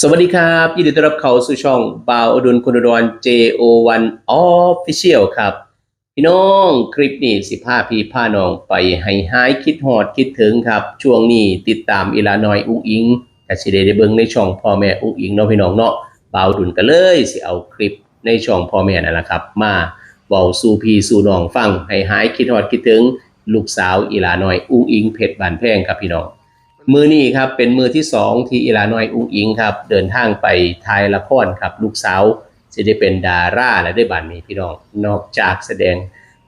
สวัสดีครับ ยินดีต้อนรับเข้าสู่ช่องบ่าวอดุลคุณดอน JO1 Official ครับ พี่น้องคลิปนี้สิพาพี่พาน้องไปให้หายคิดหอดคิดถึงครับ ช่วงนี้ติดตามอีลาน้อยอุ้งอิงแต่สิได้ได้เบิ่งในช่องพ่อแม่อุ้งอิงเนาะพี่น้องเนาะบ่าวอดุลก็เลย สิเอาคลิปในช่องพ่อแม่นั่นแหละครับ มาเว้าสู่พี่สู่น้องฟังให้หายคิดหอดคิดถึง ลูกสาวอีลาน้อยอุ้งอิงเพชรบานแพงครับพี่น้อง มือนี้ครับเป็นมือที่สองที่อีลานอยอุ้งอิงครับ เดินทางไปถ่ายละครครับ ลูกสาวจะได้เป็นดาราและได้บัตรนี้พี่น้องนอกจากแสดง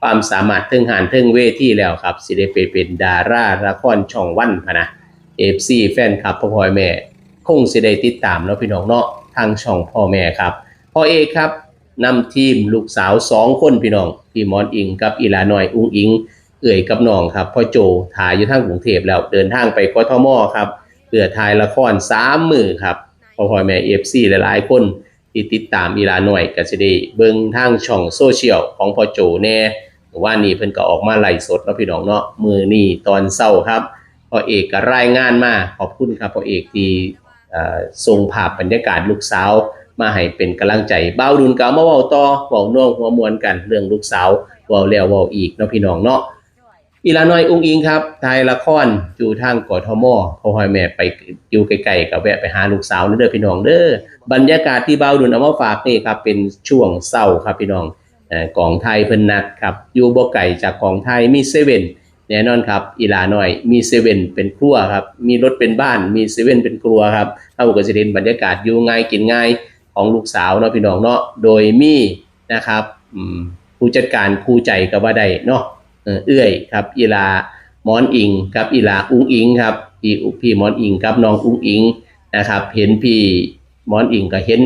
ความสามารถเทิงหานเทิงเวทีแล้วครับสิได้ไปเป็นดาราละครช่องวันพะนะเอฟซีแฟนคลับพ่อพ่อแม่ คงสิได้ติดตามเนาะพี่น้องเนาะทางช่องพ่อแม่ครับพ่อเอกครับนำทีมลูกสาวสองคนพี่น้องพี่มอนอิงกับอีลานอยอุ้งอิง เอื่อยกับน้องครับพ่อโจถ่ายอยู่ทางกรุงเทพแล้วเดินทางไปกทมครับเพื่อถ่ายละครสามมือครับพ่อพ่อแม่เอฟซีหลายๆคนที่ติดตามอีลาหน่อยก็จะได้เบิ่งทางช่องโซเชียลของพ่อโจแน่ว่านี่เพิ่นก็ออกมาไล่สดเนาะพี่น้องเนาะมือนี่ตอนเช้าครับพ่อเอกก็รายงานมาขอบคุณครับพ่อเอกที่ส่งภาพบรรยากาศลูกสาว มาให้เป็นกำลังใจเบ้าดุนก็เอามาเว้าต่อเว้าน่วงหัวมวนกันเรื่องลูกสาวเว้าแล้วเว้าอีกเนาะพี่น้องเนาะ อีลาน้อยอุ้งอิงครับถ่ายละครอยู่ทางกทมพ่อพ่อแม่ไปอยู่ไกลๆก็แวะไปหาลูกสาวนี่เด้อพี่น้องเด้อบรรยากาศที่เบาดุนเอามาฝากนี่ครับเป็นช่วงเศร้าครับพี่น้องเอ่อกองไทยเพิ่นนัดครับอยู่บ่ไกลจากกองไทยมีเซเว่นแน่นอนครับอีลาน้อยมีเซเว่นเป็นครัวครับมีรถเป็นบ้านมีเซเว่นเป็นครัวครับเฮาก็สิเห็นบรรยากาศอยู่ง่ายกินง่ายของลูกสาวเนาะพี่น้องเนาะโดยมีนะครับผู้จัดการคู่ใจก็ว่าได้เนาะ เอื้อยครับอีลาหมอนอิงครับอีลาอุ้งอิงครับพี่อุพี่หมอนอิงครับน้องอุ้งอิงนะครับ เห็นพี่หมอนอิงก็เห็น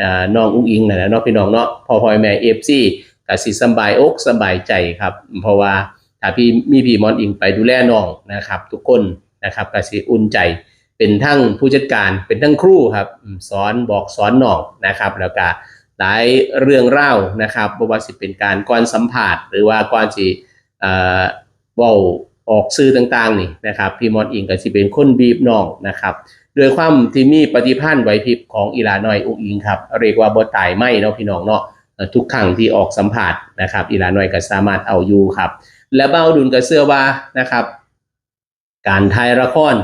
อ่าน้องอุ้งอิงนั่นะเนาะพี่น้องเนาะพอพอยแม่เอฟซีก็สิสบายอกสบายใจครับ เพราะว่าถ้าพี่มีพี่หมอนอิงไปดูแลน้องนะครับ ทุกคนนะครับก็สิอุ่นใจเป็นทั้งผู้จัดการเป็นทั้งครูครับสอนบอกสอนน้องนะครับ แล้วก็หลายเรื่องเล่านะครับบ่ว่าสิเป็นการก่อนสัมภาษณ์หรือว่าก่อนสิ เอ่อเว้าออกสื่อต่างๆนี่นะครับพี่มอนอิงก็สิเป็นคนบีบน้องนะครับโดยความที่มีปฏิภาณไหวพริบของอีลาน้อยอุ้งอิงครับเรียกว่าบ่ตายไม่เนาะพี่น้องเนาะทุกครั้งที่ออกสัมผัสนะครับ อีลาน้อยก็สามารถเอาอยู่ครับ และเบ้าดุลก็เชื่อว่านะครับ การถ่ายละคร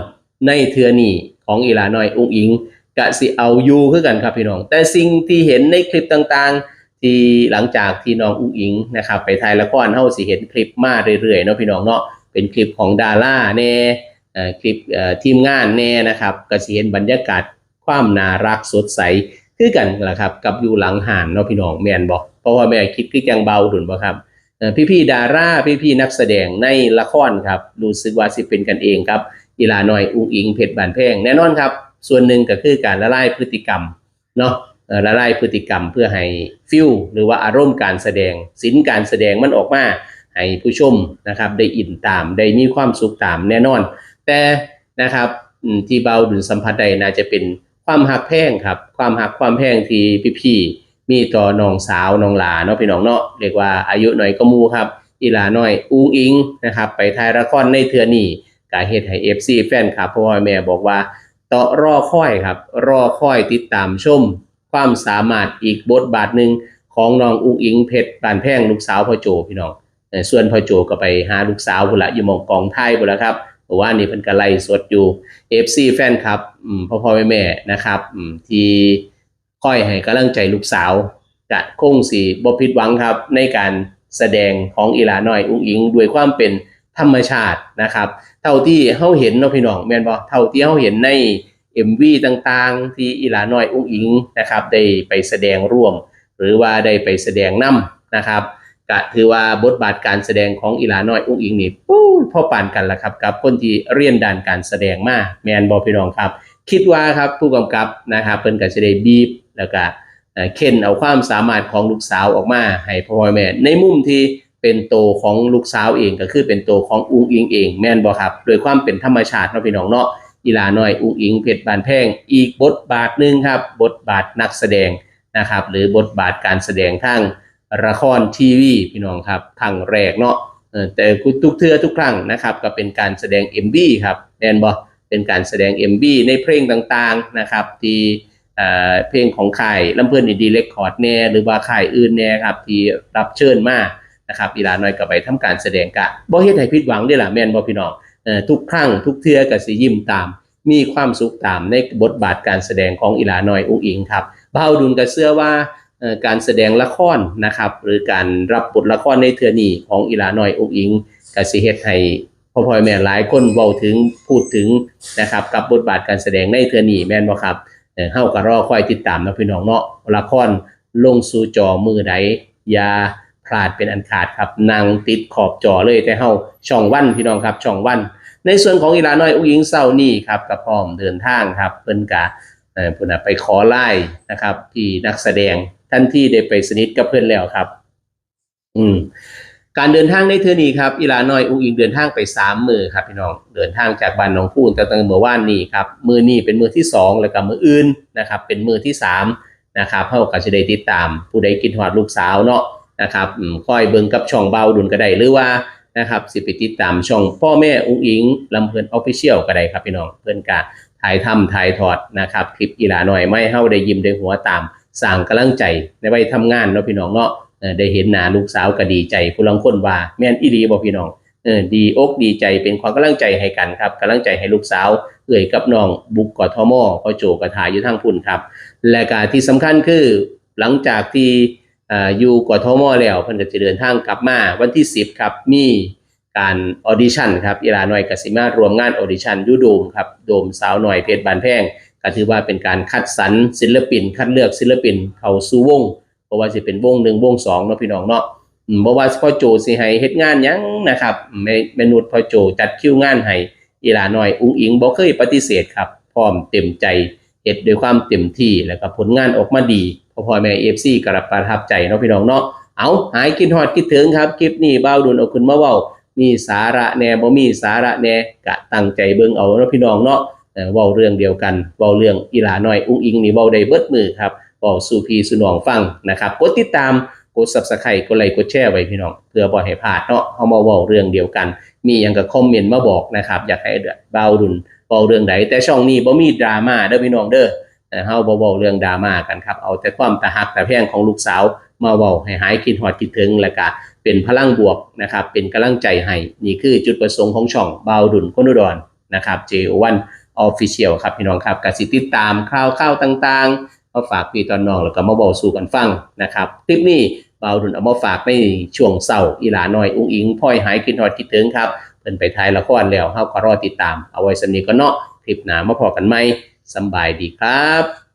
ในเทือนี้ของอีลาน้อยอุ้งอิงกะสิเอาอยู่คือกันครับพี่น้อง แต่สิ่งที่เห็นในคลิปต่างๆ ที่หลังจากที่น้องอุ้งอิงนะครับไปถ่ายละครเฮาสิเห็นคลิปมาเรื่อยๆเนาะพี่น้องเนาะเป็นคลิปของดาราแน่คลิปทีมงานแน่นะครับก็สิเห็นบรรยากาศความน่ารักสดใสคือกันแหละครับกับอยู่หลังห่านเนาะพี่น้องแมนบ่เพราะว่าแม่คิดคือจังเบาดุนบ่ครับเอ่พี่ๆดาราพี่ๆนักแสดงในละครครับรู้สึกว่าสิเป็นกันเองครับอีลาหน้อยอุ้งอิงเพชรบานแพงแน่นอนครับ ส่วนหนึ่งก็คือการละลายพฤติกรรมเนาะ ละลายพฤติกรรมเพื่อให้ฟิลหรือว่าอารมณ์การแสดงศิลป์การแสดงมันออกมาให้ผู้ชมนะครับได้อินตามได้มีความสุขตามแน่นอน แต่นะครับที่เบาดุลสัมผัสใดน่าจะเป็นความหักแพงครับความหักความแพงที่พี่ๆมีต่อน้องสาวน้องหลาเนาะพี่น้องเนาะเรียกว่าอายุหน่อยก็มูครับอีหลาน้อยอุ้งอิงนะครับไปถ่ายละครในเทือนี้กาเฮ็ดให้ FC แฟนคลับพ่อแม่บอกว่าต่อรอคอยครับรอคอยติดตามชม ความสามารถอีกบทบาทหนึ่งของน้องอุ้งอิงเพชรบานแพงลูกสาวพ่อโจพี่น้องส่วนพ่อโจก็ไปหาลูกสาวพุ่นละอยู่มองกองไทยพุ่นละครับเพราะว่านี่เพิ่นก็ไลสดอยู่ FC แฟนคลับพ่อพ่อแม่แม่นะครับที่คอยให้กำลังใจลูกสาวกะคงสีบ่ผิดหวังครับ ในการแสดงของอีหลาน้อยอุ้งอิงด้วยความเป็นธรรมชาตินะครับ เท่าที่เฮาเห็นเนาะพี่น้องแม่นบ่เท่าที่เฮาเห็นใน MV ต่างๆ ที่อีหลาน้อยอุ้งอิงนะครับได้ไปแสดงร่วม หรือว่าได้ไปแสดงนำนะครับก็ถือว่าบทบาทการแสดงของอีหลาน้อยอุ้งอิงนี่ปู้พ่อปานกันละครับกับคนที่เรียนด้านการแสดงมาแมนบ่พี่น้องครับ คิดว่าครับผู้กำกับนะครับเพิ่นก็สิได้บีบแล้วก็เอ่อเค้นเอาความสามารถของลูกสาวออกมาให้พ่อแม่ในมุมที่เป็นโตของลูกสาวเองก็คือเป็นโตของอุ้งอิงเองแม่นบ่ครับโดยความเป็นธรรมชาติเนาะพี่น้องเนาะ อีลาน้อยอุ้งอิงเพชรบานแพงอีกบทบาทหนึ่งครับ บทบาทนักแสดงนะครับ หรือบทบาทการแสดงทางละครทีวีพี่น้องครับครั้งแรกเนาะแต่ทุกเทื่อทุกครั้งนะครับก็เป็นการแสดง MV ครับแม่นบ่เป็นการแสดง MV ในเพลงต่างๆนะครับที่เอ่อเพลงของค่ายลำเพื่อนดีเรคคอร์ดแน่หรือว่าค่ายอื่นแน่ครับที่รับเชิญมานะครับอีลาน้อยก็ไปทำการแสดงกะบ่เฮ็ดให้ผิดหวังเด้ล่ะแม่นบ่พี่น้อง ทุกครั้งทุกเทื่อก็สิยิ้มตาม มีความสุขตามในบทบาทการแสดงของอีหลาน้อยอุ้งอิงครับบ่าวดุลก็เชื่อว่าการแสดงละครนะครับ หรือการรับบทละครในเทือนีของอีหลาน้อยอุ้งอิงก็สิเฮ็ดให้พ่อพ่อแม่หลายคนเว้าถึงพูดถึงนะครับกับบทบาทการแสดงในเทือนีแม่นบ่ครับเอ่อเฮาก็รอคอยติดตามนะพี่น้องเนาะละครลงสู่จอมือใดอย่า ลาดเป็นอันขาดครับนั่งติดขอบจอเลยแต่เฮาช่องวันพี่น้องครับช่องวัน ในส่วนของอีลาน้อยอุ้งอิงเศร้านี่ครับกับพร้อมเดินทางครับเพิ่นกะเออพิ่นน่ะไปขอไล่นะครับที่นักแสดงท่านที่ได้ไปสนิทกับเพิ่อนแล้วครับ อืมการเดินทางในเทือนี้ครับอีลาน้อยอุ้งอิงเดินทางไปสามมือครับพี่น้องเดินทางจากบ้านหนองพูนตั้งแต่เมื่อวานนี้ครับมือนี้เป็นมือที่สองแล้วก็มืออื่นนะครับ เป็นมือที่สามนะครับเฮาก็จะได้ติดตาม ผู้ใดกินฮอดลูกสาวเนาะ นะครับอืมคอยเบิ่งกับช่องเบาดุลก็ได้หรือว่านะครับสิไปติดตามช่องพ่อแม่อุ้งอิงลำเพลินออฟฟิเชียลก็ได้ครับพี่น้องเพื่อนกาถ่ายทำถ่ายถอดนะครับคลิปอีหลาหน่อยไม่เฮาได้ยิ้มได้หัวตามสร้างกำลังใจในวัยทำงานเนาะพี่น้องเนาะได้เห็นหน้าลูกสาวก็ดีใจผู้ลังคนว่าแม่นอีหลีบ่พี่น้องเออดีอกดีใจเป็นความกำลังใจให้กันครับกำลังใจให้ลูกสาวเอ่ยกับน้องบุกกอทมพ่อโจกระถ่ายอยู่ทางพุ่นครับ และก็ที่สำคัญคือหลังจากที่ อยู่กทมแล้วเพิ่นก็จะเดินทางกลับมาวันที่ 10 ครับ มีการออดิชั่นครับอีลาหน่อยกสิมารวมงานออดิชั่นยูโดมครับโดมสาวหน่อยเพชรบานแพงก็ถือว่าเป็นการคัดสรรศิลปิน คัดเลือกศิลปินเข้าสู่วงเพราะว่าสิเป็นวงหนึ่งวงสองเนาะพี่น้องเนาะอืมบ่ว่าพ่อโจสิให้เฮ็ดงานยังนะครับแม่แม่นุชพ่อโจจัดคิวงานให้อีลาหน่อยอุ้งอิงบ่เคยปฏิเสธครับพร้อมเต็มใจเฮ็ดด้วยความเต็มที่แล้วก็ผลงานออกมาดี พ่อพ่อแม่ FC ก็รับประทับใจเนาะพี่น้องเนาะเอาหายคิดฮอดคิดถึงครับ คลิปนี้เบ่าดุลเอาขึ้นมาเว้ามีสาระแน่บ่มีสาระแน่ก็ตั้งใจเบิ่งเอาเนาะพี่น้องเนาะเว้าเรื่องเดียวกันเว้าเรื่องอีหลาน้อยอุ้งอิงนี่เว้าได้เบิดมือครับเว้าสู่พี่สู่น้องฟังนะครับกดติดตามกด Subscribe กดไลค์กดแชร์ไว้พี่น้องเพื่อบ่ให้พลาดเนาะเฮามาเว้าเรื่องเดียวกัน มีหยังก็คอมเมนต์มาบอกนะครับ อยากให้เบ่าดุลเว้าเรื่องใดแต่ช่องนี้บ่มีดราม่าเด้อพี่น้องเด้อ เฮาบ่เว้าเรื่องดราม่ากันครับ เอาแต่ความตะหักตะแพงของลูกสาวมาเว้าให้หายคิดฮอดคิดถึงแล้วก็เป็นพลังบวกนะครับ เป็นกำลังใจให้ นี่คือจุดประสงค์ของช่องบาวดุลคนอุดรนะครับ J1 Official ครับพี่น้องครับก็สิติดตามข่าวข่าวต่างๆมาฝากพี่ตอนน้องแล้วก็มาเว้าสู่กันฟังนะครับคลิปนี้บาวดุลเอามาฝากในช่วงเช้าอีหลาน้อยอุ้งอิงพ่อยหายคิดฮอดคิดถึงครับเพิ่นไปถ่ายละครแล้วเฮาก็รอติดตามเอาไว้สำนี้ก็เนาะคลิปหน้ามาพอกันใหม่ สบายดีครับ